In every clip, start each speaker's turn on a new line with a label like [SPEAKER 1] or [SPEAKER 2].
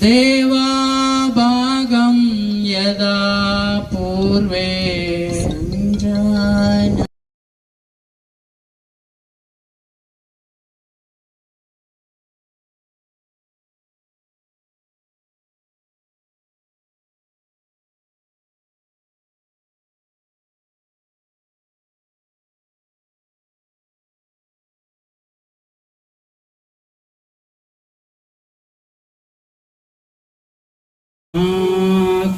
[SPEAKER 1] 令
[SPEAKER 2] 和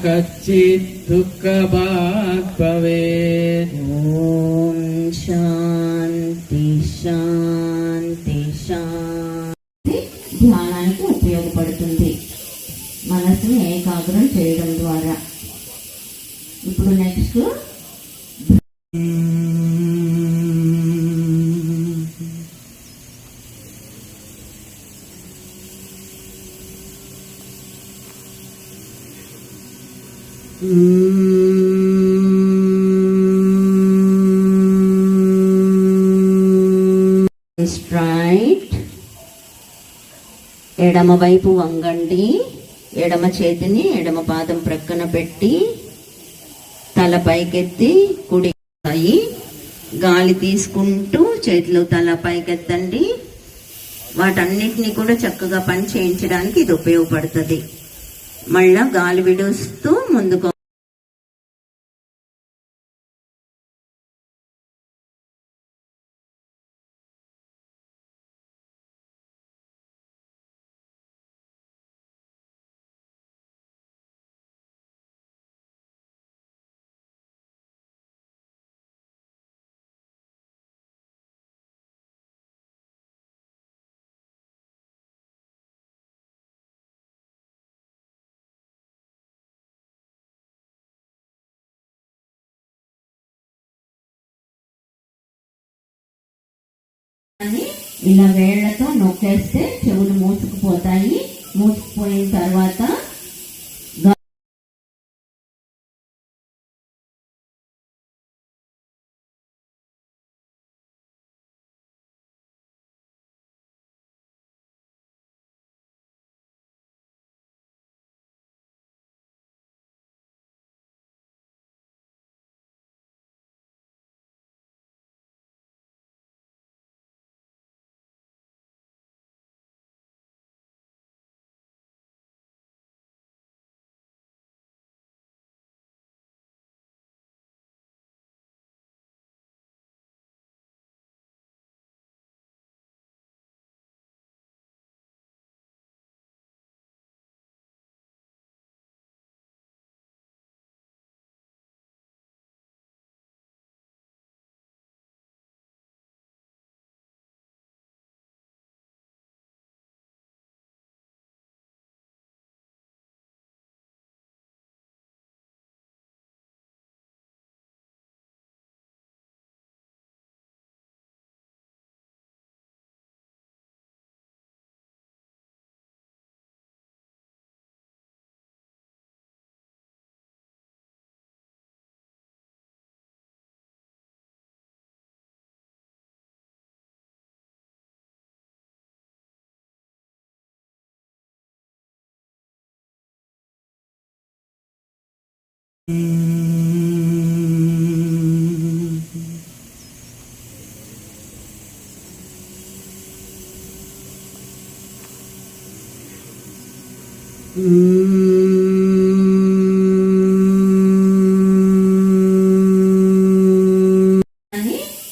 [SPEAKER 1] कच्चित् दुःखभाग् भवेत्
[SPEAKER 2] ॐ శాంతి శాంతి శాంతి ధ్యానానికి ఉపయోగపడుతుంది మనసుని ఏకాగ్రం చేయడం ద్వారా ఇప్పుడు నెక్స్ట్ స్ట్రైట్ ఎడమ వైపు వంగండి. ఎడమ చేతిని ఎడమ పాదం ప్రక్కన పెట్టి తల పైకెత్తి కుడి అయి గాలి తీసుకుంటూ చేతిలో తల పైకెత్తండి. వాటన్నిటిని కూడా చక్కగా పని చేయించడానికి ఇది ఉపయోగపడుతుంది. మళ్ళా గాలి విడుస్తూ ముందుకు అని ఇలా వేళ్ళతో నొక్కేస్తే చెవులు మూసుకుపోతాయి. మూసుకుపోయిన తర్వాత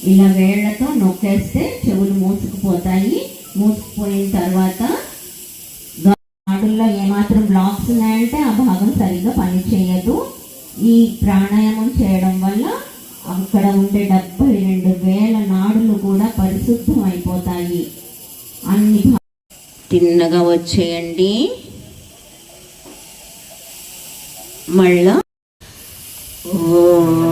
[SPEAKER 2] ఇలా వేళ్ళతో నొక్కేస్తే చెవులు మూసుకుపోతాయి. మూసుకుపోయిన తర్వాత గా- నాడుల్లో ఏమాత్రం బ్లాక్స్ ఉన్నాయంటే ఆ భాగం సరిగ్గా పనిచేయదు. ఈ ప్రాణాయామం చేయడం వల్ల అక్కడ ఉండే డెబ్బై రెండు వేల నాడులు కూడా పరిశుద్ధం అయిపోతాయి అన్ని తిన్నగా వచ్చేయండి. మళ్ళా ఓ